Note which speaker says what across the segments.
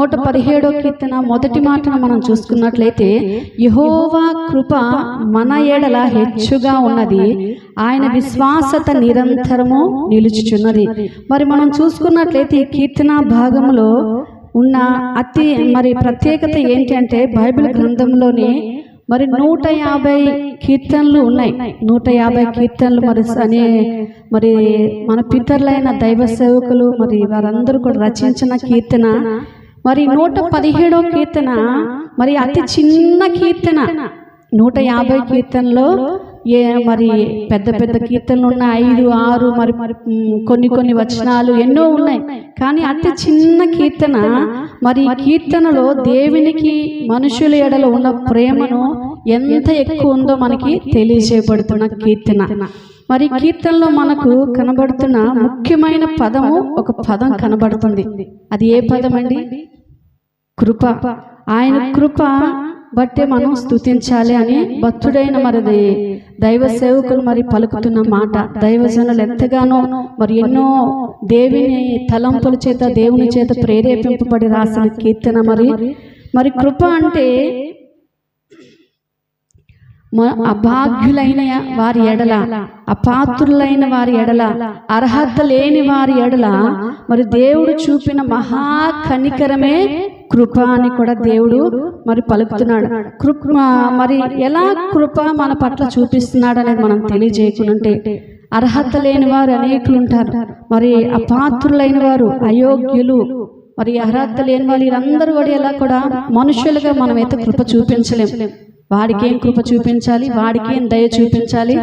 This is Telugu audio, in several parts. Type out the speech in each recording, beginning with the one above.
Speaker 1: నూట పదిహేడో కీర్తన మొదటి మాటను మనం చూసుకున్నట్లయితే యహోవా కృప మన ఏడల హెచ్చుగా ఉన్నది. ఆయన విశ్వాసత నిరంతరము నిలుచుచున్నది. మరి మనం చూసుకున్నట్లయితే ఈ కీర్తన భాగంలో ఉన్న అతి మరి ప్రత్యేకత ఏంటంటే బైబిల్ గ్రంథంలోని మరి నూట యాభై కీర్తనలు ఉన్నాయి. నూట యాభై కీర్తనలు మరి అనే మరి మన పితరులైన దైవ సేవకులు మరి వారందరూ కూడా రచించిన కీర్తన. మరి నూట పదిహేడో కీర్తన మరి అతి చిన్న కీర్తన. నూట యాభై కీర్తనలో ఏ మరి పెద్ద పెద్ద కీర్తనలు ఉన్నాయి? ఐదు ఆరు మరి మరి కొన్ని కొన్ని వచనాలు ఎన్నో ఉన్నాయి. కానీ అతి చిన్న కీర్తన మరి కీర్తనలో దేవునికి మనుషుల ఎడల ఉన్న ప్రేమను ఎంత ఎక్కువ ఉందో మనకి తెలియజేయబడుతున్న కీర్తన. మరి కీర్తనలో మనకు కనబడుతున్న ముఖ్యమైన పదము ఒక పదం కనబడుతుంది. అది ఏ పదం అండి? కృప. ఆయన కృప బట్టే మనం స్తుతించాలి అని భక్తుడైన మరి దైవ సేవకులు మరి పలుకుతున్న మాట. దైవజనులు ఎంతగానో మరి ఎన్నో దేవిని తలంపుల చేత దేవుని చేత ప్రేరేపింపబడి రాసిన కీర్తన మరి. మరి. కృప అంటే అభాగ్యులైన వారి ఎడల అపాత్రులైన వారి ఎడల అర్హత లేని వారి ఎడల మరి దేవుడు చూపిన మహా కనికరమే కృప అని కూడా దేవుడు మరి పలుకుతున్నాడు. కృప మరి ఎలా కృప మన పట్ల చూపిస్తున్నాడు అనేది మనం తెలియజేయకుంటే అర్హత లేని వారు అనేకులు ఉంటారు మరి అపాత్రులైన వారు అయోగ్యులు మరి అర్హత లేని వాళ్ళు వీరందరూ కూడా ఎలా కూడా మనుషులుగా అయితే కృప చూపించలేం. వాడికి ఏం కృప చూపించాలి? వాడికి ఏం దయ చూపించాలి?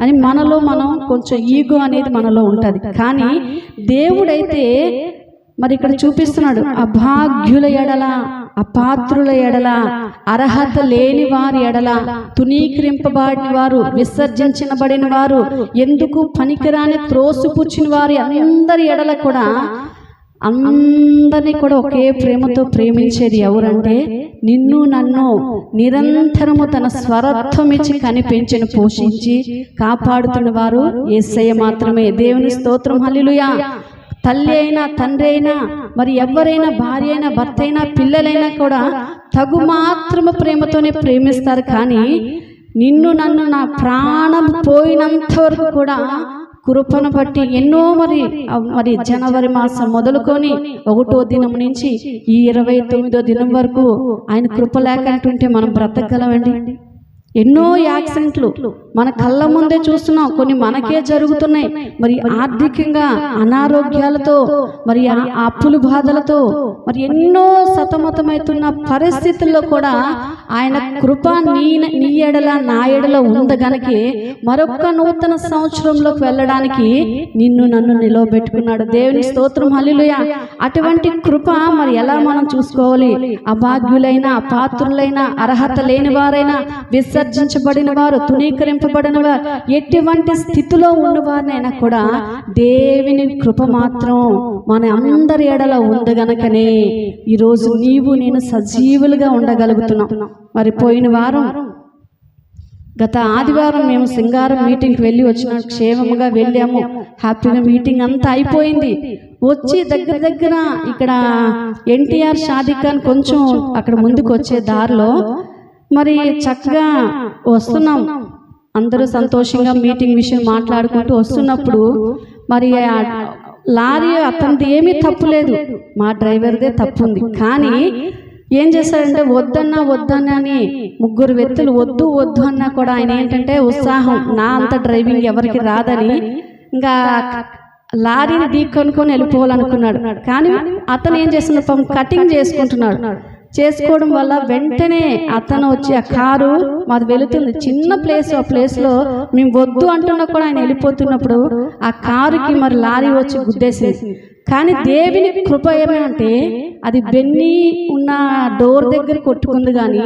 Speaker 1: అని మనలో మనం కొంచెం ఈగో అనేది మనలో ఉంటుంది. కానీ దేవుడైతే మరి ఇక్కడ చూపిస్తున్నాడు అభాగ్యుల ఎడల అపాత్రుల ఎడల అర్హత లేని వారి ఎడల తునీకరింపబడిన వారు విసర్జించబడిన వారు ఎందుకు పనికిరాని త్రోసిపుచ్చిన వారి అందరి ఎడల కూడా అందరినీ కూడా ఒకే ప్రేమతో ప్రేమించేది ఎవరంటే నిన్ను నన్ను నిరంతరము తన స్వరత్వం ఇచ్చి కనిపించిన పోషించి కాపాడుతున్న వారు ఏసయ్య మాత్రమే. దేవుని స్తోత్రం. హల్లేలూయా. తల్లి అయినా తండ్రి అయినా మరి ఎవరైనా భార్య అయినా భర్త అయినా పిల్లలైనా కూడా తగు మాత్రము ప్రేమతోనే ప్రేమిస్తారు కానీ నిన్ను నన్ను నా ప్రాణం పోయినంత వరకు కూడా కృపను బట్టి ఎన్నో మరి మరి జనవరి మాసం మొదలుకొని ఒకటో దినం నుంచి ఈ ఇరవై తొమ్మిదో దినం వరకు ఆయన కృప లేకంటుంటే మనం బ్రతకగలమండి. ఎన్నో యాక్సిడెంట్లు మన కళ్ళ ముందే చూస్తున్నాం. కొన్ని మనకే జరుగుతున్నాయి. మరి ఆర్థికంగా అనారోగ్యాలతో మరి అప్పులు బాధలతో మరి ఎన్నో సతమతమవుతున్న పరిస్థితుల్లో కూడా ఆయన కృప నీ నీ ఎడల నా ఎడల ఉంది గనకే మరొక నూతన సంవత్సరంలోకి వెళ్ళడానికి నిన్ను నన్ను నిలవబెట్టుకున్నాడు. దేవుని స్తోత్రం. హల్లేలూయా. అటువంటి కృప మరి ఎలా మనం చూసుకోవాలి? అభాగ్యులైన అపాత్రులైన అర్హత లేని వారైనా విసర్జించబడిన వారు తునీకరింపబడిన వారు ఎటువంటి స్థితిలో ఉన్నవారినైనా కూడా దేవుని కృప మాత్రం మన అందరి ఎడల ఉంది గనకనే. ఈరోజు నీవు నేను సజీవులుగా ఉండగలుగుతున్నాం. మరి పోయిన వారం గత ఆదివారం మేము సింగారం మీటింగ్కి వెళ్ళి వచ్చిన క్షేమముగా వెళ్ళాము. హ్యాపీగా మీటింగ్ అంతా అయిపోయింది. వచ్చి దగ్గర దగ్గర ఇక్కడ ఎన్టీఆర్ షాదిఖాన్ కొంచెం అక్కడ ముందుకు వచ్చే దారిలో మరి చక్కగా వస్తున్నాం. అందరూ సంతోషంగా మీటింగ్ విషయం మాట్లాడుకుంటూ వస్తున్నప్పుడు మరి లారీ అతనిది ఏమీ తప్పు లేదు మా డ్రైవర్దే తప్పు ఉంది కానీ ఏం చేశాడంటే వద్దన్నా వద్దన్నా అని ముగ్గురు వ్యక్తులు వద్దు వద్దు అన్నా కూడా ఆయన ఏంటంటే ఉత్సాహం. నా అంత డ్రైవింగ్ ఎవరికి రాదని ఇంకా లారీని ఢీకొనుకొని వెళ్ళిపోవాలనుకున్నాడు. కానీ అతను ఏం చేస్తున్నాడు? కటింగ్ చేసుకుంటున్నాడు. చేసుకోవడం వల్ల వెంటనే అతను వచ్చి ఆ కారు మాది వెళుతుంది. చిన్న ప్లేస్ ఆ ప్లేస్లో మేము వద్దు అంటున్నా కూడా ఆయన వెళ్ళిపోతున్నప్పుడు ఆ కారుకి మరి లారీ వచ్చి గుద్దేసింది. కానీ దేవుని కృప ఏమంటే అది బెన్ని ఉన్న డోర్ దగ్గర కొట్టుకుంది కానీ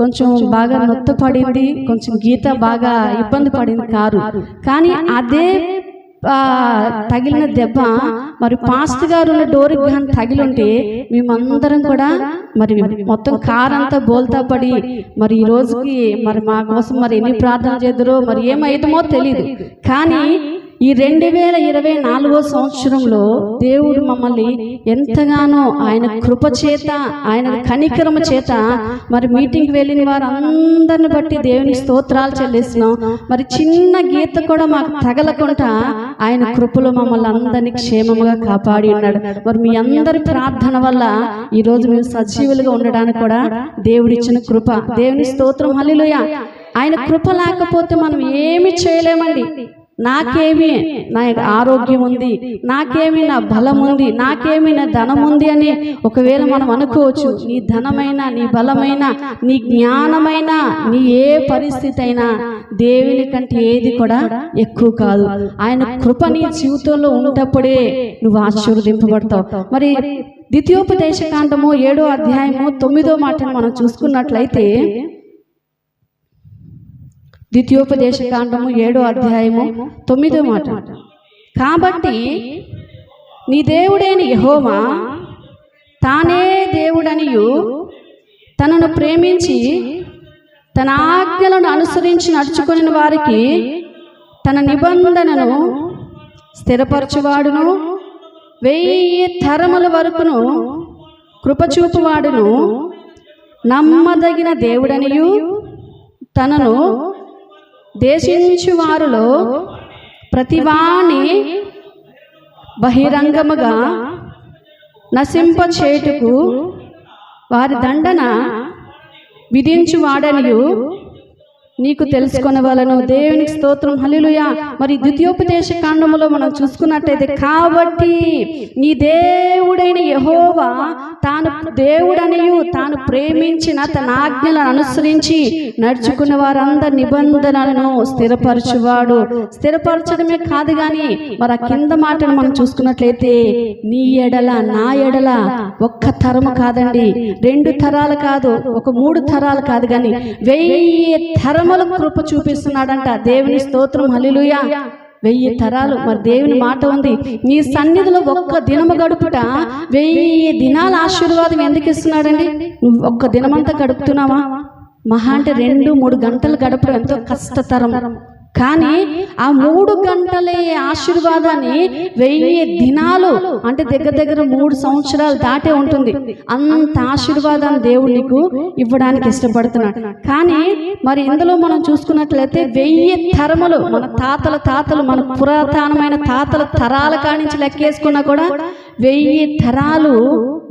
Speaker 1: కొంచెం బాగా నొత్త పడింది కొంచెం గీత బాగా ఇబ్బంది పడింది కారు. కానీ అదే తగిలిన దెబ్బ మరి పాస్ట్ గారు ఉన్న డోర్కి కానీ తగిలింటే మేమందరం కూడా మరి మొత్తం కారంతా బోల్తా పడి మరి ఈ రోజుకి మరి మా కోసం మరి ఎన్ని ప్రార్థన చేద్దరో మరి ఏమవుతామో తెలియదు కానీ ఈ రెండు వేల ఇరవై నాలుగో సంవత్సరంలో దేవుడు మమ్మల్ని ఎంతగానో ఆయన కృప చేత ఆయన కనికరమ చేత మరి మీటింగ్ వెళ్ళిన వారు అందరిని బట్టి దేవుని స్తోత్రాలు చెల్లిస్తున్నాం. మరి చిన్న గీత కూడా మాకు తగలకుండా ఆయన కృపలో మమ్మల్ని అందరినీ క్షేమముగా కాపాడి ఉన్నాడు. మరి మీ అందరి ప్రార్థన వల్ల ఈ రోజు మేము సజీవులుగా ఉండడానికి కూడా దేవుడిచ్చిన కృప. దేవుని స్తోత్రం. హలిలోయ ఆయన కృప లేకపోతే మనం ఏమి చేయలేమండి. నాకేమి నా ఆరోగ్యం ఉంది నాకేమి నా బలం ఉంది నాకేమి నా ధనం ఉంది అని ఒకవేళ మనం అనుకోవచ్చు నీ ధనమైన నీ బలమైన నీ జ్ఞానమైన నీ ఏ పరిస్థితి అయినా దేవుని కంటే ఏది కూడా ఎక్కువ కాదు. ఆయన కృప నీ జీవితంలో ఉన్నప్పుడే నువ్వు ఆశీర్వదింపబడతావు. మరి ద్వితీయోపదేశ కాండము ఏడో అధ్యాయము తొమ్మిదో మాటను మనం చూసుకున్నట్లయితే ద్వితీయోపదేశ కాండము ఏడో అధ్యాయము తొమ్మిదో మాట. కాబట్టి నీ దేవుడైన యహోమా తానే దేవుడనియు తనను ప్రేమించి తన ఆజ్ఞలను అనుసరించి నడుచుకుని వారికి తన నిబంధనను స్థిరపరచువాడును వెయ్యి తరముల వరకును కృపచూపువాడును నమ్మదగిన దేవుడనియు తనను దేశించు వారిలో ప్రతివాణి బహిరంగముగా నశింపచేటుకు వారి దండన విధించువాడనియు నీకు తెలుసుకొనవలను. దేవునికి స్తోత్రం. హల్లెలూయా. మరి ద్వితీయోపదేశ కాండములో మనం చూసుకున్నట్టయితే కాబట్టి నీ దేవుడైన యహోవా తాను దేవుడనియు తాను ప్రేమించిన తన ఆజ్ఞలను అనుసరించి నడుచుకున్న వారందరి నిబంధనలను స్థిరపరచువాడు. స్థిరపరచడమే కాదు కానీ మరి ఆ కింద మాటను మనం చూసుకున్నట్లయితే నీ ఎడల నా ఎడల ఒక్క తరము కాదండి. రెండు తరాలు కాదు ఒక మూడు తరాలు కాదు కానీ వెయ్యి తరములకు కృప చూపిస్తున్నాడంట. దేవుని స్తోత్రం హలిలుయా వెయ్యి తరాలు మరి దేవుని మాట ఉంది. నీ సన్నిధిలో ఒక్క దినము గడుపుట వెయ్యి దినాల ఆశీర్వాదం ఎందుకు ఇస్తున్నాడండి? నువ్వు ఒక్క దినమంతా గడుపుతున్నావా? మహా అంటే రెండు మూడు గంటలు గడపడం ఎంతో కష్టతరం. కానీ ఆ మూడు గంటలే ఆశీర్వాదాన్ని వెయ్యి దినాలు అంటే దగ్గర దగ్గర మూడు సంవత్సరాలు దాటే ఉంటుంది. అంత ఆశీర్వాదాన్ని దేవుడు నీకు ఇవ్వడానికి ఇష్టపడుతున్నాడు. కానీ మరి ఇందులో మనం చూసుకున్నట్లయితే వెయ్యి తరములు మన తాతల తాతలు మన పురాతనమైన తాతల తరాల కానించి లెక్కేసుకున్నా కూడా వెయ్యి తరాలు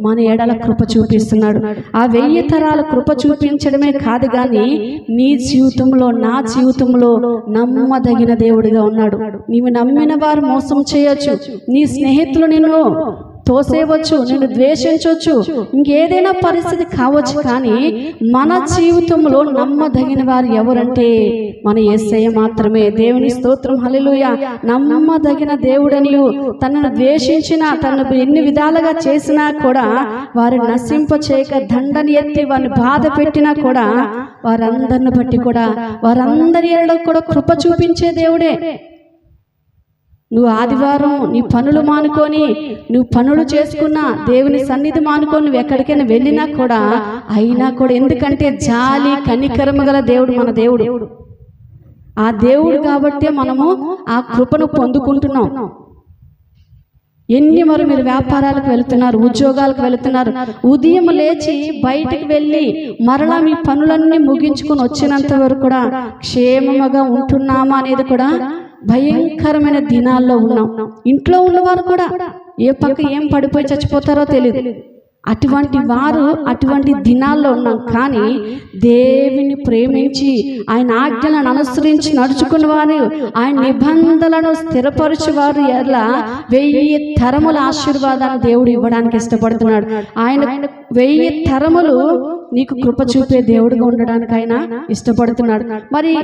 Speaker 1: మన ఎడల కృప చూపిస్తున్నాడు. ఆ వెయ్యి తరాల కృప చూపించడమే కాదు కానీ నీ జీవితంలో నా జీవితంలో నమ్మదగిన దేవుడిగా ఉన్నాడు. నీవు నమ్మిన వారు మోసం చేయొచ్చు. నీ స్నేహితులు నిన్ను తోసేయవచ్చు నిన్ను ద్వేషించవచ్చు. ఇంకేదైనా పరిస్థితి కావచ్చు కానీ మన జీవితంలో నమ్మదగిన వారు ఎవరంటే మన యేసయ్య మాత్రమే. దేవుని స్తోత్రం. హల్లెలూయ. నమ్మదగిన దేవుడనియు తనను ద్వేషించిన తనను ఎన్ని విధాలుగా చేసినా కూడా వారిని నశింప చేయక దండని ఎత్తి వారిని బాధ పెట్టినా కూడా వారందరిని బట్టి కూడా వారందరి కూడా కృప చూపించే దేవుడే. నువ్వు ఆదివారం నీ పనులు మానుకొని నువ్వు పనులు చేసుకున్నా దేవుని సన్నిధి మానుకొని నువ్వు ఎక్కడికైనా వెళ్ళినా కూడా అయినా కూడా ఎందుకంటే జాలి కనికరము గల దేవుడు మన దేవుడు. ఆ దేవుడు కాబట్టే మనము ఆ కృపను పొందుకుంటున్నాం. ఎన్ని మరి మీరు వ్యాపారాలకు వెళ్తున్నారు ఉద్యోగాలకు వెళుతున్నారు? ఉదయం లేచి బయటికి వెళ్ళి మరలా మీ పనులన్నీ ముగించుకొని వచ్చినంత వరకు కూడా క్షేమముగా ఉంటున్నామా అనేది కూడా భయంకరమైన దినాల్లో ఉన్నాం. ఇంట్లో ఉన్నవారు కూడా ఏ పక్క ఏం పడిపోయి చచ్చిపోతారో తెలియదు అటువంటి వారు అటువంటి దినాల్లో ఉన్నాం. కానీ దేవుని ప్రేమించి ఆయన ఆజ్ఞలను అనుసరించి నడుచుకున్న వారు ఆయన నిబంధనలను స్థిరపరచువారు ఎట్లా వెయ్యి తరముల ఆశీర్వాదాన్ని దేవుడు ఇవ్వడానికి ఇష్టపడుతున్నాడు. ఆయన వెయ్యి తరములు నీకు కృప చూపే దేవుడుగా ఉండడానికి ఆయన ఇష్టపడుతున్నాడు. మరి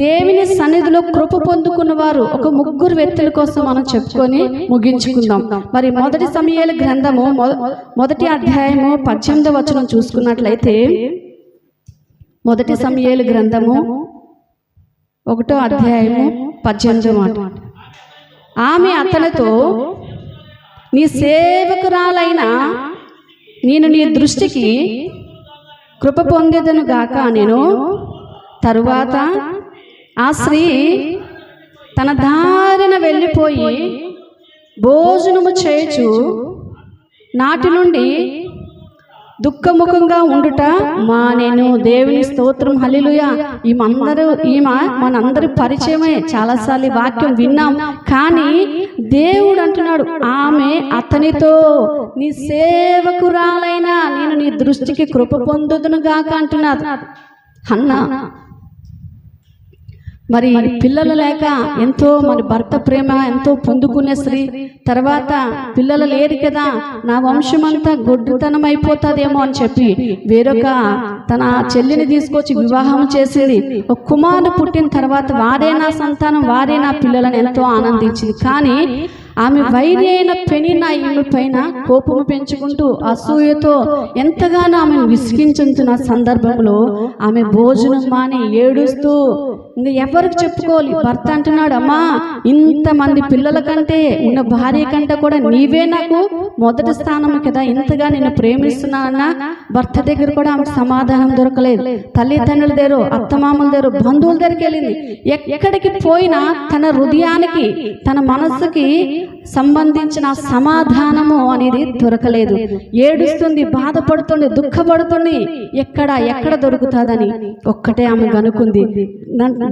Speaker 1: దేవుని సన్నిధిలో కృప పొందుకున్న వారు ఒక ముగ్గురు వ్యక్తుల కోసం మనం చెప్పుకొని ముగించుకుందాం. మరి మొదటి సమయాల గ్రంథము మొ- మొదటి అధ్యాయము పద్దెనిమిదవ వచనం చూసుకున్నట్లయితే మొదటి సమయాల గ్రంథము ఒకటో అధ్యాయము పద్దెనిమిదో మాట. ఆమె అతనితో నీ సేవకురాలైన నేను నీ దృష్టికి కృప పొందేదను గాక నేను. తరువాత ఆ స్త్రీ తన దారిన వెళ్ళిపోయి భోజనము చేయచు నాటి నుండి దుఃఖముఖంగా ఉండుట మా నేను దేవుని స్తోత్రం. హలిలుయ ఈమందరూ ఈమె మనందరి పరిచయమే. చాలాసార్లు వాక్యం విన్నాం. కానీ దేవుడు అంటున్నాడు ఆమె అతనితో నీ సేవకురాలైనా నేను నీ దృష్టికి కృప పొందుదును గాక అంటున్నాడు. అన్నా మరి పిల్లలు లేక ఎంతో మరి భర్త ప్రేమ ఎంతో పొందుకునే స్త్రీ తర్వాత పిల్లలు లేరు కదా నా వంశమంతా గొడ్డుతనం అయిపోతుందేమో అని చెప్పి వేరొక తన చెల్లిని తీసుకొచ్చి వివాహం చేసేది. ఒక కుమారుడు పుట్టిన తర్వాత వారే నా సంతానం వారే నా పిల్లలని ఎంతో ఆనందించింది. కానీ ఆమె వైరి అయిన పెనిన ఈమె పైన కోపము పెంచుకుంటూ అసూయతో ఎంతగానో ఆమెను విసిగించుతున్న సందర్భంలో ఆమె భోజనం మాని ఏడుస్తూ ఇంకా ఎవరికి చెప్పుకోవాలి? భర్త అంటున్నాడు అమ్మా ఇంతమంది పిల్లల కంటే ఉన్న భార్య కంటే కూడా నీవే నాకు మొదటి స్థానం కదా. ఇంతగా నిన్ను ప్రేమిస్తున్నానన్నా భర్త దగ్గర కూడా ఆమె సమాధానం దొరకలేదు. తల్లిదండ్రుల దగ్గర అత్తమామల దగ్గర బంధువుల దగ్గరికి వెళ్ళింది. ఎక్కడికి పోయినా తన హృదయానికి తన మనస్సుకి సంబంధించిన సమాధానము అనేది దొరకలేదు. ఏడుస్తుంది బాధపడుతుంది దుఃఖపడుతుంది. ఎక్కడ ఎక్కడ దొరుకుతుందని ఒక్కటే ఆమె కనుకుంది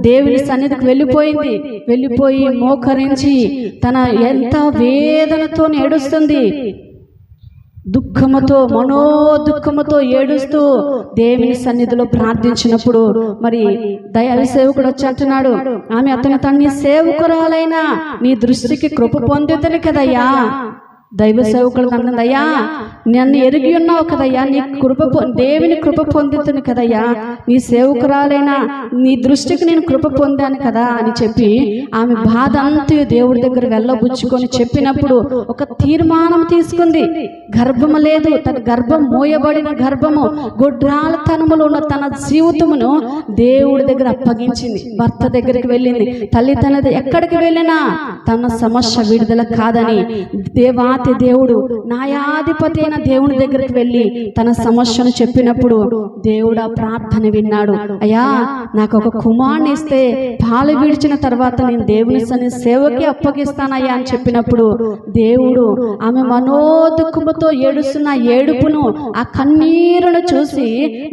Speaker 1: దేవుని సన్నిధికి వెళ్ళిపోయింది. వెళ్ళిపోయి మోకరించి తన ఎంత వేదనతో ఏడుస్తుంది దుఃఖముతో మనో దుఃఖముతో ఏడుస్తూ దేవుని సన్నిధిలో ప్రార్థించినప్పుడు మరి దయాలి సేవకుడు వచ్చి అంటున్నాడు ఆమె అతని తన్ని సేవకురాలైన నీ దృష్టికి కృప పొందుతుంది కదయ్యా? దైవ సేవకుడు అన్నదయ్యా నన్ను ఎరిగి ఉన్నావు కదయ్యా నీ కృప దేవుని కృప పొందుతుంది కదయ్యా నీ సేవకురాలైనా నీ దృష్టికి నేను కృప పొందాను కదా అని చెప్పి ఆమె బాధ అంతా దేవుడి దగ్గర వెళ్ళబుచ్చుకొని చెప్పినప్పుడు ఒక తీర్మానం తీసుకుంది. గర్భము లేదు తన గర్భం మోయబడిన గర్భము గొడ్రాల తనములో ఉన్న తన జీవితమును దేవుడి దగ్గర అప్పగించింది. భర్త దగ్గరికి వెళ్ళింది. తల్లి తనది ఎక్కడికి వెళ్ళినా తన సమస్య విడుదల కాదని దేవాతి దేవుడు న్యాయాధిపతి అయిన దేవుని దగ్గరికి వెళ్ళి తన సమస్యను చెప్పినప్పుడు దేవుడు ఆ ప్రార్థన విన్నాడు. అయ్యా నాకు ఒక కుమారుని ఇస్తే పాలు విడిచిన తర్వాత నేను దేవుని సన్ని సేవకి అప్పగిస్తానయ్యా అని చెప్పినప్పుడు దేవుడు ఆమె మనోదుఖముతో ఏడుస్తున్న ఏడుపును ఆ కన్నీరును చూసి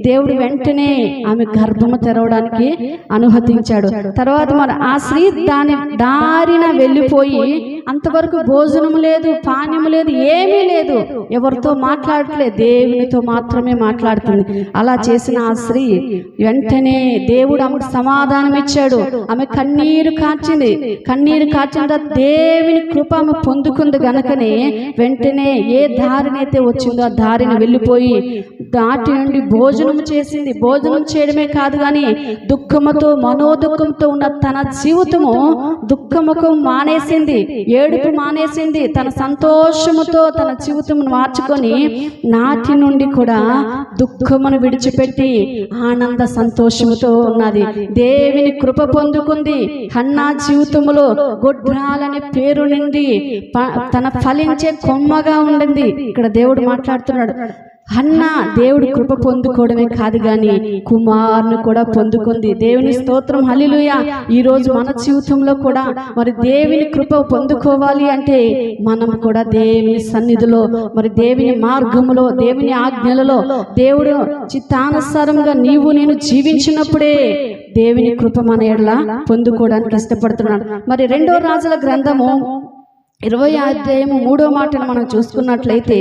Speaker 1: దేవుడు వెంటనే ఆమె గర్భము తెరవడానికి అనుమతించాడు. తర్వాత మరి ఆ స్త్రీ దాని దారిన వెళ్ళిపోయి అంతవరకు భోజనం లేదు పాని పానీయం లేదు ఏమీ లేదు. ఎవరితో మాట్లాడట్లేదు దేవునితో మాత్రమే మాట్లాడుతుంది. అలా చేసిన ఆ స్త్రీ వెంటనే దేవుడు ఆమెకు సమాధానం ఇచ్చాడు. ఆమె కన్నీరు కాచింది. కన్నీరు కాచిన దేవుని కృప ఆమె పొందుకుంది గనకనే వెంటనే ఏ దారినైతే వచ్చిందో ఆ దారిని వెళ్ళిపోయి దాటి నుండి భోజనం చేసింది. భోజనం చేయడమే కాదు కానీ దుఃఖముతో మనోదుఖంతో ఉన్న తన జీవితము దుఃఖముఖం మానేసింది. ఏడుపు మానేసింది. తన సంతోషముతో తన జీవితమును మార్చుకొని నాటి నుండి కూడా దుఃఖమును విడిచిపెట్టి ఆనంద సంతోషముతో ఉన్నది. దేవుని కృప పొందుకుంది. హన్నా జీవితములో గొడ్రాలనే పేరు నుండి తన ఫలించే కొమ్మగా ఉండింది. ఇక్కడ దేవుడు మాట్లాడుతున్నాడు. హన్న దేవుడి కృప పొందుకోవడమే కాదు గాని కుమారుని కూడా పొందుకుంది. దేవుని స్తోత్రం. హలిలుయ ఈ రోజు మన జీవితంలో కూడా మరి దేవుని కృప పొందుకోవాలి అంటే మనం కూడా దేవుని సన్నిధిలో మరి దేవుని మార్గములో దేవుని ఆజ్ఞలలో దేవుడు చిత్తానుసారంగా నీవు నేను జీవించినప్పుడే దేవుని కృప మన ఎడల పొందుకోవడానికి ఇష్టపడుతున్నాడు. మరి రెండో రాజుల గ్రంథము ఇరవై అధ్యాయము మూడో మాటను మనం చూసుకున్నట్లయితే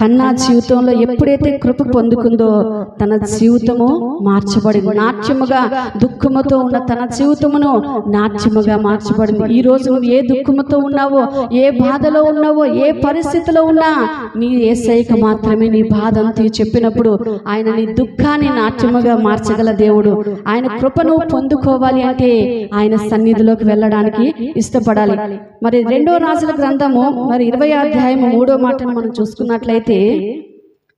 Speaker 1: హన్నా జీవితంలో ఎప్పుడైతే కృప పొందుకుందో తన జీవితము మార్చబడింది నాట్యముగా దుఃఖముతో ఉన్న తన జీవితమును నాట్యముగా మార్చబడింది. ఈ రోజు నువ్వు ఏ దుఃఖముతో ఉన్నావో ఏ బాధలో ఉన్నావో ఏ పరిస్థితిలో ఉన్నా నీ ఏసైక మాత్రమే నీ బాధ అంతా చెప్పినప్పుడు ఆయన నీ దుఃఖాన్ని నాట్యముగా మార్చగల దేవుడు. ఆయన కృపను పొందుకోవాలి అంటే ఆయన సన్నిధిలోకి వెళ్ళడానికి ఇష్టపడాలి. మరి రెండో రాజుల గ్రంథము మరి ఇరవై అధ్యాయము మూడో మాటను మనం చూసుకున్నట్లయితే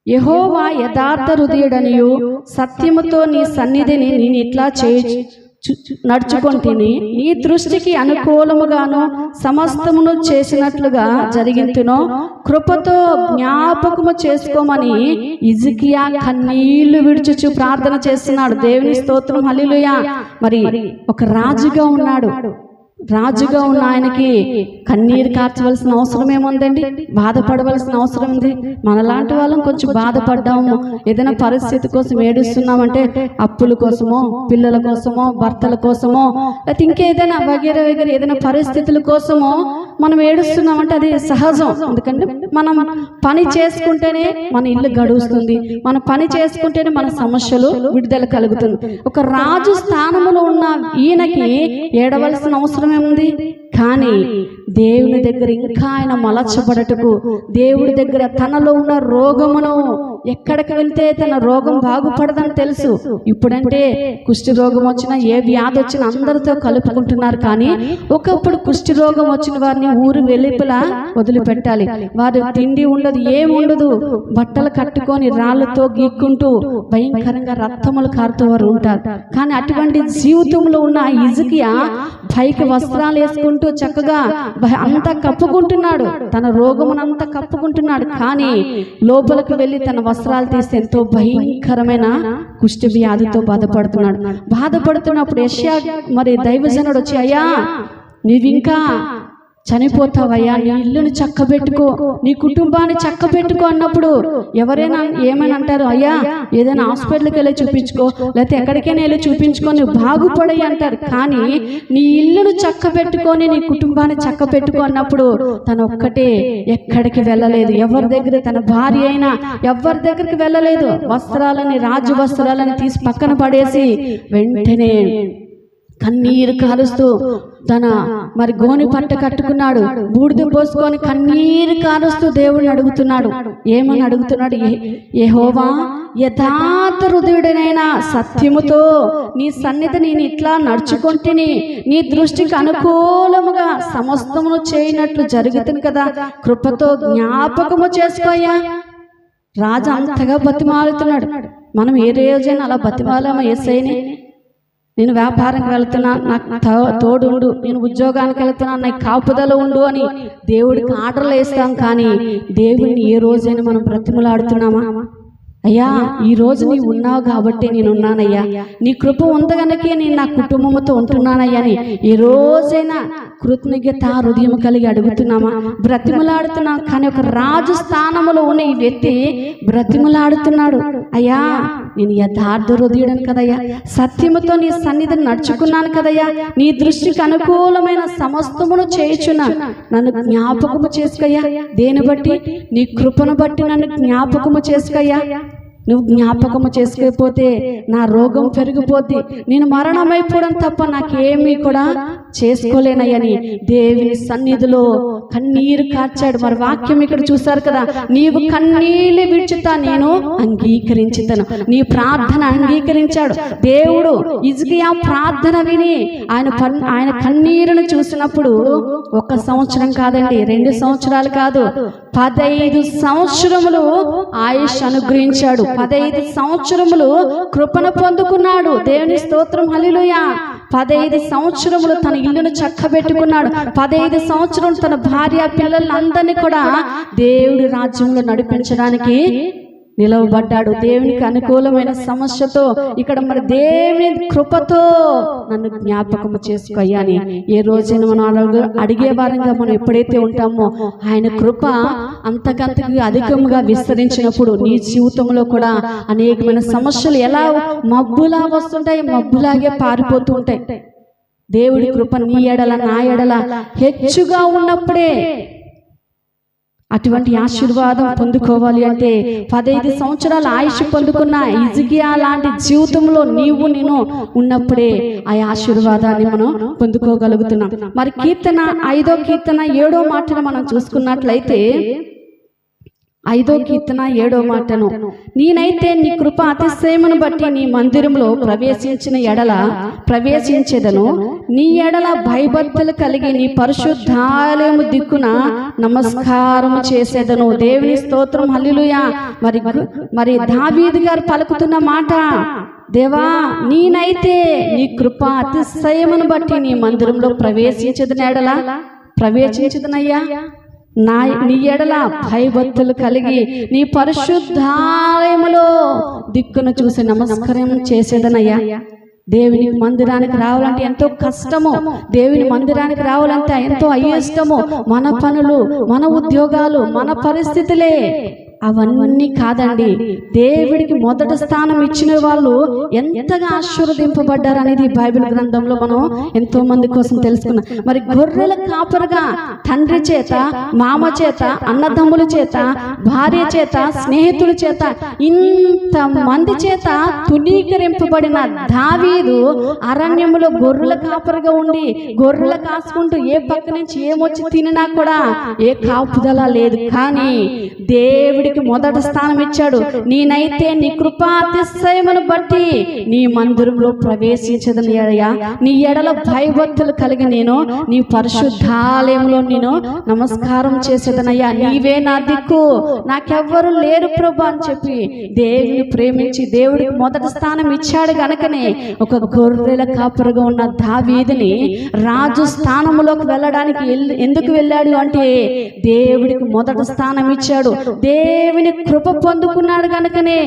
Speaker 1: యహోవా యథార్థ హృదయుడనియు సత్యముతో నీ సన్నిధిని నేను ఇట్లా చేయ నడుచుకొంటిని నీ దృష్టికి అనుకూలముగాను సమస్తమును చేసినట్లుగా జరిగింతునో కృపతో జ్ఞాపకము చేసుకోమని ఇజికియా కన్నీళ్ళు విడుచుచు ప్రార్థన చేస్తున్నాడు. దేవుని స్తోత్రం. హలిలుయా మరి ఒక రాజుగా ఉన్నాడు. రాజుగా ఉన్న ఆయనకి కన్నీరు కార్చవలసిన అవసరం ఏముందండి బాధపడవలసిన అవసరం ఉంది మనలాంటి వాళ్ళం కొంచెం బాధపడ్డాము. ఏదైనా పరిస్థితి కోసం ఏడుస్తున్నామంటే అప్పుల కోసమో పిల్లల కోసమో భర్తల కోసమో లేకపోతే ఇంకేదైనా వగేరే వగేరే ఏదైనా పరిస్థితుల కోసమో మనం ఏడుస్తున్నామంటే అది సహజం. ఎందుకంటే మనం పని చేసుకుంటేనే మన ఇల్లు గడుస్తుంది. మన పని చేసుకుంటేనే మన సమస్యలు విడుదల కలుగుతుంది. ఒక రాజు స్థానములో ఉన్న ఈయనకి ఏడవలసిన అవసరం ఏముంది కానీ దేవుని దగ్గర ఇంకా ఆయన మలచబడటకు దేవుడి దగ్గర తనలో ఉన్న రోగమును ఎక్కడికి వెళ్తే తన రోగం బాగుపడదని తెలుసు. ఇప్పుడంటే కుష్టి రోగం వచ్చినా ఏ వ్యాధి వచ్చినా అందరితో కలుపుకుంటున్నారు కానీ ఒకప్పుడు కుష్టి రోగం వచ్చిన వారిని ఊరు వెలుపల వదిలిపెట్టాలి. వారు తిండి ఉండదు ఏమి ఉండదు. బట్టలు కట్టుకొని రాళ్ళతో గీక్కుంటూ భయంకరంగా రక్తములు కారుతూ వారు ఉంటారు. కానీ అటువంటి జీవితంలో ఉన్న ఇజుకియా పైకి వస్త్రాలు వేసుకుంటూ చక్కగా భ- అంతా కప్పుకుంటున్నాడు. తన రోగమునంతా కప్పుకుంటున్నాడు. కానీ లోపలికి వెళ్ళి తన వస్త్రాలు తీసి ఎంతో భయంకరమైన కుష్టి వ్యాధితో బాధపడుతున్నాడు. బాధపడుతున్నప్పుడు యష్యా మరి దైవజనుడు వచ్చి అయ్యా నీవింకా చనిపోతావయ్యా నీ ఇల్లుని చక్కబెట్టుకో నీ కుటుంబాన్ని చక్కబెట్టుకో అన్నప్పుడు ఎవరైనా ఏమైనా అంటారు? అయ్యా ఏదైనా హాస్పిటల్కి వెళ్ళి చూపించుకో లేకపోతే ఎక్కడికైనా వెళ్ళి చూపించుకో నువ్వు బాగుపడయి అంటారు. కానీ నీ ఇల్లును చక్కబెట్టుకొని నీ కుటుంబాన్ని చక్కబెట్టుకో అన్నప్పుడు తను ఒక్కటే ఎక్కడికి వెళ్ళలేదు. ఎవరి దగ్గర తన భార్య అయినా ఎవరి దగ్గరికి వెళ్ళలేదు. వస్త్రాలని రాజు వస్త్రాలని తీసి పక్కన పడేసి వెంటనే కన్నీరు కారుస్తూ తన మరి గోని పట్ట కట్టుకున్నాడు. బూడిద పోసుకొని కన్నీరు కారుస్తూ దేవుడిని అడుగుతున్నాడు. ఏమని అడుగుతున్నాడు? యెహోవా యథార్థ హృదయుడనైన సత్యముతో నీ సన్నిధి నేను ఇట్లా నడుచుకుంటుని నీ దృష్టికి అనుకూలముగా సమస్తమును చేయనట్లు జరుగుతుంది కదా. కృపతో జ్ఞాపకము చేసుకోయ్యా రాజు అంతగా బతిమాలుతున్నాడు. మనం ఏ రోజైనా అలా బతిమాలమా? ఎస్ఐని నేను వ్యాపారంకి వెళ్తున్నా నాకు తో- తోడు ఉండు నేను ఉద్యోగానికి వెళ్తున్నా నాకు కాపుదల ఉండు అని దేవుడికి ఆర్డర్లు వేస్తాం కానీ దేవుడిని ఏ రోజైనా మనం బ్రతిమలాడుతున్నామా? అయ్యా ఈ రోజు నీవు ఉన్నావు కాబట్టి నేను ఉన్నానయ్యా నీ కృప ఉంది గనకే నేను నా కుటుంబంతో ఉంటున్నానయ్యా అని ఏ రోజైనా కృతజ్ఞత హృదయం కలిగి అడుగుతున్నామా? బ్రతిమలాడుతున్నాం కానీ ఒక రాజు స్థానంలో ఉన్న ఈ వ్యక్తి బ్రతిమలాడుతున్నాడు. అయ్యా నేను యథార్థ హృదయుడను కదయ్యా. సత్యముతో నీ సన్నిధిని నడుచుకున్నాను కదయ్యా. నీ దృష్టికి అనుకూలమైన సమస్తమును చేయుచున్నాను నన్ను జ్ఞాపకము చేసుకయ్యా. దేని బట్టి? నీ కృపను బట్టి నన్ను జ్ఞాపకము చేసుకయ్యా. నువ్వు జ్ఞాపకము చేసుకోకపోతే నా రోగం పెరిగిపోతే నేను మరణమైపోవడం తప్ప నాకేమీ కూడా చేసుకోలేనయ్యని దేవుని సన్నిధిలో కన్నీరు కార్చాడు. మరి వాక్యం ఇక్కడ చూసారు కదా నీవు కన్నీళ్ళు విడుచుతా నేను అంగీకరించుతాను. నీ ప్రార్థన అంగీకరించాడు. దేవుడు ఇజ్కియా ప్రార్థన విని ఆయన ఆయన కన్నీరును చూసినప్పుడు ఒక సంవత్సరం కాదండి రెండు సంవత్సరాలు కాదు. పదైదు సంవత్సరములు ఆయుష్ అనుగ్రహించాడు. పదైదు సంవత్సరములు కృపను పొందుకున్నాడు. దేవుని స్తోత్రం. హలిలుయా పదైదు సంవత్సరములు తన ఇల్లును చక్కబెట్టుకున్నాడు. పదైదు సంవత్సరం తన భార్య పిల్లలందరినీ కూడా దేవుడి రాజ్యంలో నడిపించడానికి నిలవబడ్డాడు. దేవునికి అనుకూలమైన సమస్యతో ఇక్కడ మరి దేవుని కృపతో నన్ను జ్ఞాపకం చేసుకోయ్యా అని ఏ రోజైనా మనం అడిగే వారంగా మనం ఎప్పుడైతే ఉంటామో ఆయన కృప అంతకంతకు అధికంగా విస్తరించినప్పుడు నీ జీవితంలో కూడా అనేకమైన సమస్యలు ఎలా మబ్బులా వస్తుంటాయి మబ్బులాగే పారిపోతూ ఉంటాయి. దేవుడి కృప నీ ఎడల నా ఎడల హెచ్చుగా ఉన్నప్పుడే అటువంటి ఆశీర్వాదం పొందుకోవాలి అంటే పదైదు సంవత్సరాల ఆయుష్ పొందుకున్న ఇజిగియా లాంటి జీవితంలో నీవు నేను ఉన్నప్పుడే ఆ ఆశీర్వాదాన్ని మనం పొందుకోగలుగుతున్నాం. మరి కీర్తన ఐదో కీర్తన ఏడో మాటను మనం చూసుకున్నట్లయితే ఐదో కీర్తన ఏడో మాటను. నేనైతే నీ కృప అతిశయమును బట్టి నీ మందిరంలో ప్రవేశించిన ఎడల ప్రవేశించేదను. నీ ఎడల భయభక్తులు కలిగి నీ పరిశుద్ధాలయము దిక్కున నమస్కారం చేసేదను. దేవుని స్తోత్రం. హల్లుయా మరి మరి దావీదు గారు పలుకుతున్న మాట దేవా నేనైతే నీ కృప అతిశయమును బట్టి నీ మందిరంలో ప్రవేశించదు ఎడల. ప్రవేశించదనయ్యా. నా నీ ఎడల భయభక్తులు కలిగి నీ పరిశుద్ధాలయములో దిక్కును చూసి నమస్కారం చేసేదనయ్యా. దేవుని మందిరానికి రావాలంటే ఎంతో కష్టము. దేవుని మందిరానికి రావాలంటే ఎంతో అయిష్టము. మన పనులు మన ఉద్యోగాలు మన పరిస్థితులే అవన్నీ కాదండి. దేవుడికి మొదటి స్థానం ఇచ్చిన వాళ్ళు ఎంతగా ఆశీర్వదింపబడ్డారు అనేది బైబిల్ గ్రంథంలో మనం ఎంతో మంది కోసం తెలుసుకున్నాం. మరి గొర్రెల కాపరుగా తండ్రి చేత మామ చేత అన్నదమ్ముల చేత భార్య చేత స్నేహితుల చేత ఇంత మంది చేత తునీకరింపబడిన దావీదు అరణ్యములో గొర్రెల కాపరుగా ఉండి గొర్రెల కాసుకుంటూ ఏ పక్క నుంచి ఏమొచ్చి తినినా కూడా ఏ కాపుదల లేదు. కానీ దేవుడికి మొదటి స్థానం ఇచ్చాడు. నేనైతే నీ కృపాతిశయమును బట్టి నీ మందిరంలో ప్రవేశించదని అయ్యా నీ ఎడల భయభక్తులు కలిగి నేను నీ పరిశుద్ధాలయంలో నేను నమస్కారం చేసేదనయ్యా. నీవే నా దిక్కు. నాకెవ్వరు లేరు ప్రభు అని చెప్పి దేవుని ప్రేమించి దేవుడికి మొదటి స్థానం ఇచ్చాడు గనకనే. ఒక గొర్రెల కాపురగా ఉన్న దావీదిని రాజు స్థానంలోకి వెళ్ళడానికి ఎందుకు వెళ్ళాడు అంటే దేవుడికి మొదటి స్థానం ఇచ్చాడు. దేవుని కృప పొందుకున్నాడు కనుకనే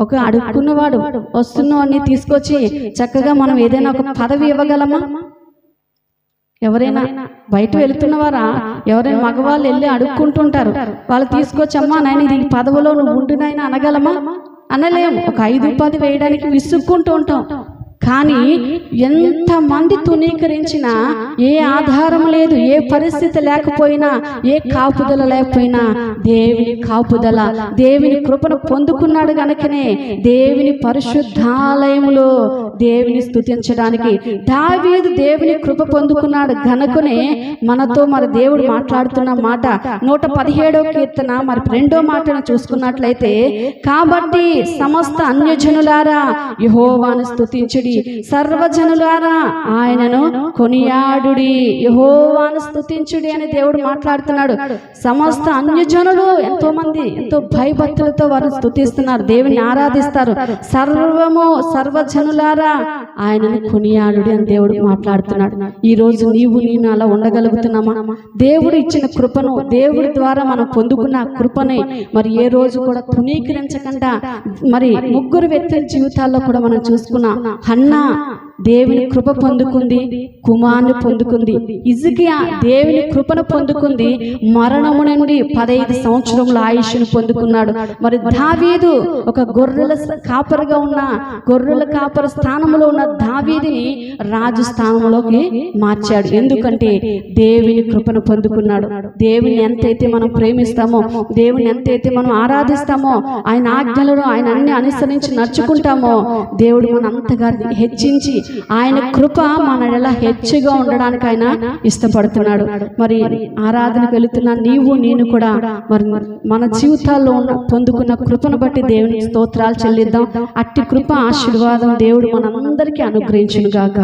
Speaker 1: ఒక అడుక్కున్నవాడు వస్తున్నవాడిని తీసుకొచ్చి చక్కగా మనం ఏదైనా ఒక పదవి ఇవ్వగలమా? ఎవరైనా బయట వెళుతున్నవారా? ఎవరైనా మగవాళ్ళు వెళ్ళి అడుక్కుంటుంటారు. వాళ్ళు తీసుకొచ్చి అమ్మా నాయన ఇది పదవిలో నువ్వు ఉంటున్నాయని అనగలమా? అనలేము. ఒక ఐదు పది వేయడానికి విసుక్కుంటూ ఉంటాం. కానీ ఎంతమంది తునీకరించినా ఏ ఆధారం లేదు ఏ పరిస్థితి లేకపోయినా ఏ కాపుదల లేకపోయినా దేవుని కాపుదల దేవుని కృపను పొందుకున్నాడు గనుకనే దేవుని పరిశుద్ధాలయములో దేవుని స్తుతించడానికి దావీదు దేవుని కృప పొందుకున్నాడు గనుకనే మనతో మరి దేవుడు మాట్లాడుతున్న మాట నూట పదిహేడో కీర్తన మరి రెండో మాటను చూసుకున్నట్లయితే కాబట్టి సమస్త అన్యజనులారా యహోవాను స్తుతించుడి సర్వజనులారా ఆయనను కొనియాడుడి. యహోవాను స్తుతించుడి అని దేవుడు మాట్లాడుతున్నాడు. సమస్త అన్యజనులు ఎంతో మంది ఎంతో భయభక్తులతో వారు స్తుతిస్తున్నారు. దేవుని ఆరాధిస్తారు. సర్వము సర్వజనులారా ఆయనను కొనియాడుడి అని దేవుడు మాట్లాడుతున్నాడు. ఈ రోజు నీవు నేను అలా ఉండగలుగుతున్నామా? దేవుడు ఇచ్చిన కృపను దేవుడి ద్వారా మనం పొందుకున్న కృపని. మరి ఏ రోజు కూడా తునీకరించకుండా మరి ముగ్గురు వ్యక్తుల జీవితాల్లో కూడా మనం చూసుకున్నాం హన్నా దేవుని కృప పొందుకుంది కుమార్ని పొందుకుంది. ఇజికియా దేవుని కృపను పొందుకుంది మరణము నుండి పదైదు సంవత్సరముల ఆయుష్ను పొందుకున్నాడు. మరి దావీదు ఒక గొర్రెల కాపరిగా ఉన్న గొర్రెల కాపర స్థానంలో ఉన్న దావీదిని రాజు స్థానంలోకి మార్చాడు. ఎందుకంటే దేవుని కృపను పొందుకున్నాడు. దేవుని ఎంతైతే మనం ప్రేమిస్తామో దేవుని ఎంతైతే మనం ఆరాధిస్తామో ఆయన ఆజ్ఞలను ఆయన అన్ని అనుసరించి నడుచుకుంటామో దేవుడు మన అంతగా హెచ్చించి ఆయన కృప మన ఎలా హెచ్చుగా ఉండడానికి ఆయన ఇష్టపడుతున్నాడు. మరి ఆరాధనకు వెళుతున్న నీవు నేను కూడా మరి మన జీవితాల్లో ఉన్న పొందుకున్న కృపను బట్టి దేవుని స్తోత్రాలు చెల్లిద్దాం. అట్టి కృప ఆశీర్వాదం దేవుడు మనందరికీ అనుగ్రహించును గాక